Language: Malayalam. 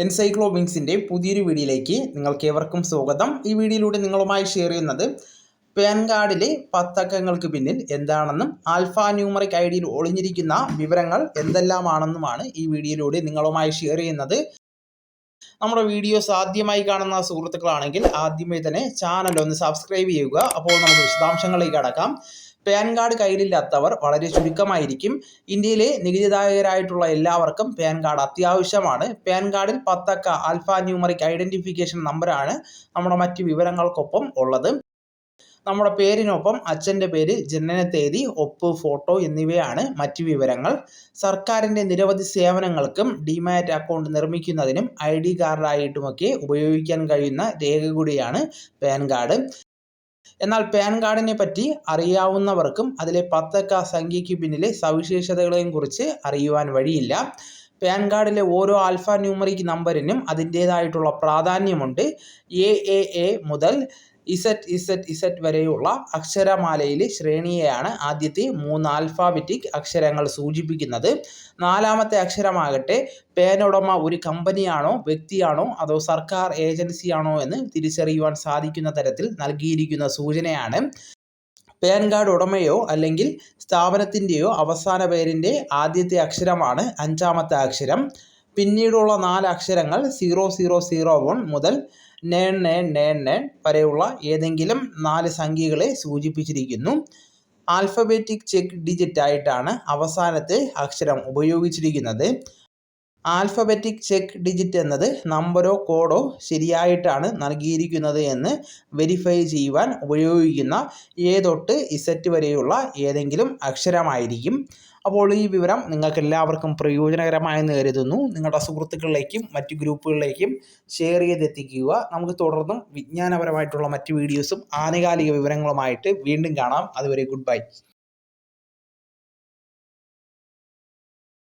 എൻസൈക്ലോബിങ്സിന്റെ പുതിയൊരു വീഡിയോയിലേക്ക് നിങ്ങൾക്ക് ഏവർക്കും സ്വാഗതം. ഈ വീഡിയോയിലൂടെ നിങ്ങളുമായി ഷെയർ ചെയ്യുന്നത് പാൻ കാർഡിലെ പത്തക്കങ്ങൾക്ക് പിന്നിൽ എന്താണെന്നും ആൽഫ ന്യൂമറിക് ഐ ഡിയിൽ ഒളിഞ്ഞിരിക്കുന്ന വിവരങ്ങൾ എന്തെല്ലാമാണെന്നുമാണ് ഈ വീഡിയോയിലൂടെ നിങ്ങളുമായി ഷെയർ ചെയ്യുന്നത്. നമ്മുടെ വീഡിയോസ് ആദ്യമായി കാണുന്ന സുഹൃത്തുക്കളാണെങ്കിൽ ആദ്യമേ തന്നെ ചാനൽ ഒന്ന് സബ്സ്ക്രൈബ് ചെയ്യുക. അപ്പോൾ നമുക്ക് വിശദാംശങ്ങളിലേക്ക് കടക്കാം. പാൻ കാർഡ് കയ്യിലില്ലാത്തവർ വളരെ ചുരുക്കമായിരിക്കും. ഇന്ത്യയിലെ നികുതിദായകരായിട്ടുള്ള എല്ലാവർക്കും പാൻ കാർഡ് അത്യാവശ്യമാണ്. പാൻ കാർഡിൽ പത്തക്ക ആൽഫ ന്യൂമറിക് ഐഡന്റിഫിക്കേഷൻ നമ്പറാണ് നമ്മുടെ മറ്റ് വിവരങ്ങൾക്കൊപ്പം ഉള്ളത്. നമ്മുടെ പേരിനൊപ്പം അച്ഛന്റെ പേര് ജനന തീയതി ഒപ്പ് ഫോട്ടോ എന്നിവയാണ് മറ്റ് വിവരങ്ങൾ. സർക്കാരിന്റെ നിരവധി സേവനങ്ങൾക്കും ഡിമാറ്റ് അക്കൗണ്ട് നിർമ്മിക്കുന്നതിനും ഐ ഡി കാർഡായിട്ടുമൊക്കെ ഉപയോഗിക്കാൻ കഴിയുന്ന രേഖ കൂടിയാണ് പാൻ കാർഡ്. എന്നാൽ പാൻ കാർഡിനെ പറ്റി അറിയാവുന്നവർക്കും അതിലെ പത്തക്ക സംഖ്യയ്ക്ക് പിന്നിലെ സവിശേഷതകളെയും കുറിച്ച് അറിയുവാൻ വഴിയില്ല. പാൻ കാർഡിലെ ഓരോ ആൽഫ ന്യൂമറിക് നമ്പറിനും അതിന്റേതായിട്ടുള്ള പ്രാധാന്യമുണ്ട്. എ എ എ മുതൽ ഇസറ്റ് ഇസറ്റ് ഇസറ്റ് വരെയുള്ള അക്ഷരമാലയിലെ ശ്രേണിയെയാണ് ആദ്യത്തെ മൂന്ന് ആൽഫാബറ്റിക് അക്ഷരങ്ങൾ സൂചിപ്പിക്കുന്നത്. നാലാമത്തെ അക്ഷരമാകട്ടെ പേനുടമ ഒരു കമ്പനിയാണോ വ്യക്തിയാണോ അതോ സർക്കാർ ഏജൻസിയാണോ എന്ന് തിരിച്ചറിയുവാൻ സാധിക്കുന്ന തരത്തിൽ നൽകിയിരിക്കുന്ന സൂചനയാണ്. പാൻ കാർഡ് ഉടമയോ അല്ലെങ്കിൽ സ്ഥാപനത്തിന്റെയോ അവസാന പേരിന്റെ ആദ്യത്തെ അക്ഷരമാണ് അഞ്ചാമത്തെ അക്ഷരം. പിന്നീടുള്ള നാല് അക്ഷരങ്ങൾ സീറോ സീറോ സീറോ വൺ മുതൽ നയൻ നയൻ നയൻ നയൻ വരെയുള്ള ഏതെങ്കിലും നാല് സംഖ്യകളെ സൂചിപ്പിച്ചിരിക്കുന്നു. ആൽഫബറ്റിക് ചെക്ക് ഡിജിറ്റ് ആയിട്ടാണ് അവസാനത്തെ അക്ഷരം ഉപയോഗിച്ചിരിക്കുന്നത്. ആൽഫബറ്റിക് ചെക്ക് ഡിജിറ്റ് എന്നത് നമ്പറോ കോഡോ ശരിയായിട്ടാണ് നൽകിയിരിക്കുന്നത് എന്ന് വെരിഫൈ ചെയ്യുവാൻ ഉപയോഗിക്കുന്ന എ തൊട്ട് ഇസറ്റ് വരെയുള്ള ഏതെങ്കിലും അക്ഷരമായിരിക്കും. അപ്പോൾ ഈ വിവരം നിങ്ങൾക്ക് എല്ലാവർക്കും പ്രയോജനകരമായെന്ന് കരുതുന്നു. നിങ്ങളുടെ സുഹൃത്തുക്കളിലേക്കും മറ്റ് ഗ്രൂപ്പുകളിലേക്കും ഷെയർ ചെയ്തെത്തിക്കുക. നമുക്ക് തുടർന്നും വിജ്ഞാനപരമായിട്ടുള്ള മറ്റ് വീഡിയോസും ആനുകാലിക വിവരങ്ങളുമായിട്ട് വീണ്ടും കാണാം. അതുവരെ ഗുഡ് ബൈ.